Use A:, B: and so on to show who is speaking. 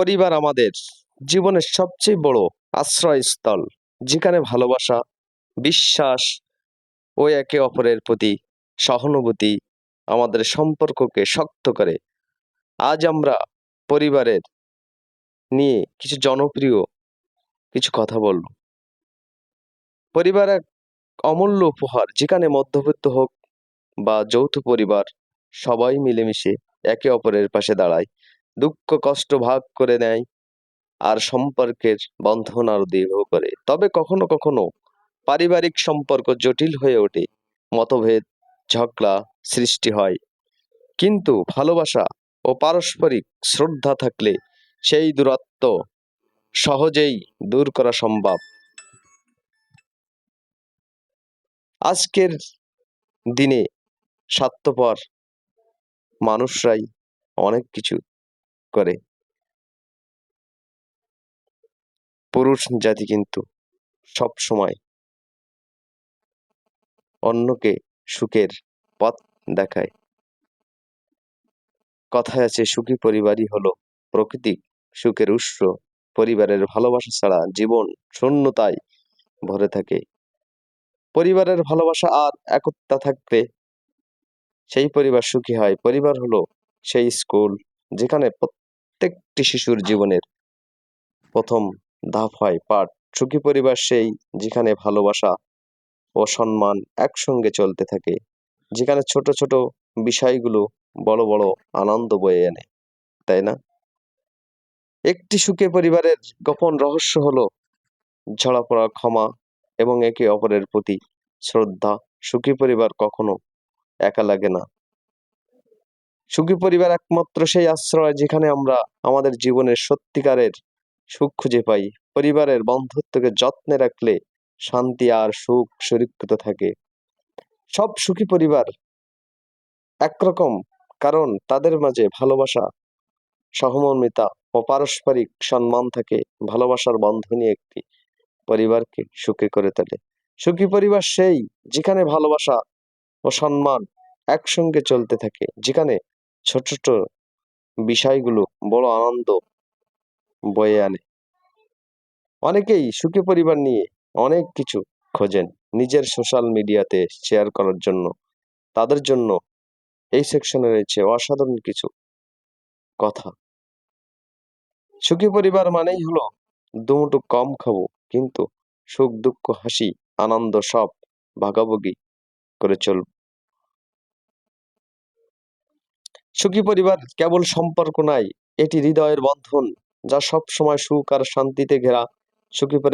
A: পরিবার আমাদের জীবনের সবচেয়ে বড় আশ্রয়স্থল, যেখানে ভালোবাসা, বিশ্বাস ও একে অপরের প্রতি সহানুভূতি আমাদের সম্পর্ককে শক্ত করে। আজ আমরা পরিবারের নিয়ে কিছু জনপ্রিয় কিছু কথা বলব। পরিবার এক অমূল্য উপহার, যেখানে মধ্যবিত্ত হোক বা যৌথ পরিবার সবাই মিলেমিশে একে অপরের পাশে দাঁড়ায়। দুঃখ কষ্ট ভাগ করে নেয় আর সম্পর্কের বন্ধন আরও দৃঢ় করে। তবে কখনো কখনো পারিবারিক সম্পর্ক জটিল হয়ে ওঠে, মতভেদ, ঝগড়া সৃষ্টি হয়। কিন্তু ভালোবাসা ও পারস্পরিক শ্রদ্ধা থাকলে সেই দূরত্ব সহজেই দূর করা সম্ভব। আজকের দিনে স্বার্থপর মানুষরাই অনেক কিছু করে। পুরুষ জাতি কিন্তু সব সময় অন্যকে সুখের পথ দেখায়। কথায় আছে, সুখী পরিবারই হলো প্রকৃতিক সুখের উৎস পরিবারের ভালোবাসা ছাড়া জীবন শূন্যতায় ভরে থাকে। পরিবারের ভালোবাসা আর একতা থাকলে সেই পরিবার সুখী হয়। পরিবার হলো সেই স্কুল যেখানে প্রত্যেকটি শিশুর জীবনের প্রথম ধাপ হয় পাঠ। সুখী পরিবার সেই যেখানে ভালোবাসা ও সম্মান একসঙ্গে চলতে থাকে, যেখানে ছোট ছোট বিষয়গুলো বড় বড় আনন্দ বয়ে আনে তাই না? একটি সুখী পরিবারের গোপন রহস্য হলো ঝড়াপড়া, ক্ষমা এবং একে অপরের প্রতি শ্রদ্ধা। সুখী পরিবার কখনো একা লাগে না। সুখী পরিবার একমাত্র সেই আশ্রয় যেখানে আমরা আমাদের জীবনের সত্যিকারের সুখ খুঁজে পাই। পরিবারের বন্ধুত্বকে যত্নে রাখলে শান্তি আর সুখ সুরক্ষিত থাকে। সব সুখী পরিবার একরকম, কারণ তাদের মাঝে ভালোবাসা, সহমর্মিতা ও পারস্পরিক সম্মান থাকে। ভালোবাসার বন্ধনই একটি পরিবারকে সুখী করে তোলে। সুখী পরিবার সেই যেখানে ভালোবাসা ও সম্মান একসঙ্গে চলতে থাকে, যেখানে ছোট ছোট বিষয়গুলো বড় আনন্দ বয়ে আনে। অনেকেই সুখী পরিবার নিয়ে অনেক কিছু খোঁজেন নিজের সোশ্যাল মিডিয়াতে শেয়ার করার জন্য। তাদের জন্য এই সেকশনে রয়েছে অসাধারণ কিছু কথা। সুখী পরিবার মানেই হলো দুমুটো কম খাব, কিন্তু সুখ, দুঃখ, হাসি, আনন্দ সব ভাগাভাগি করে চলব। সুখী পরিবার কেবল সম্পর্ক নাই, এটি হৃদয়ের বন্ধন যা সব সময় সুখ আর শান্তিতে ঘেরা। সুখী পরিবার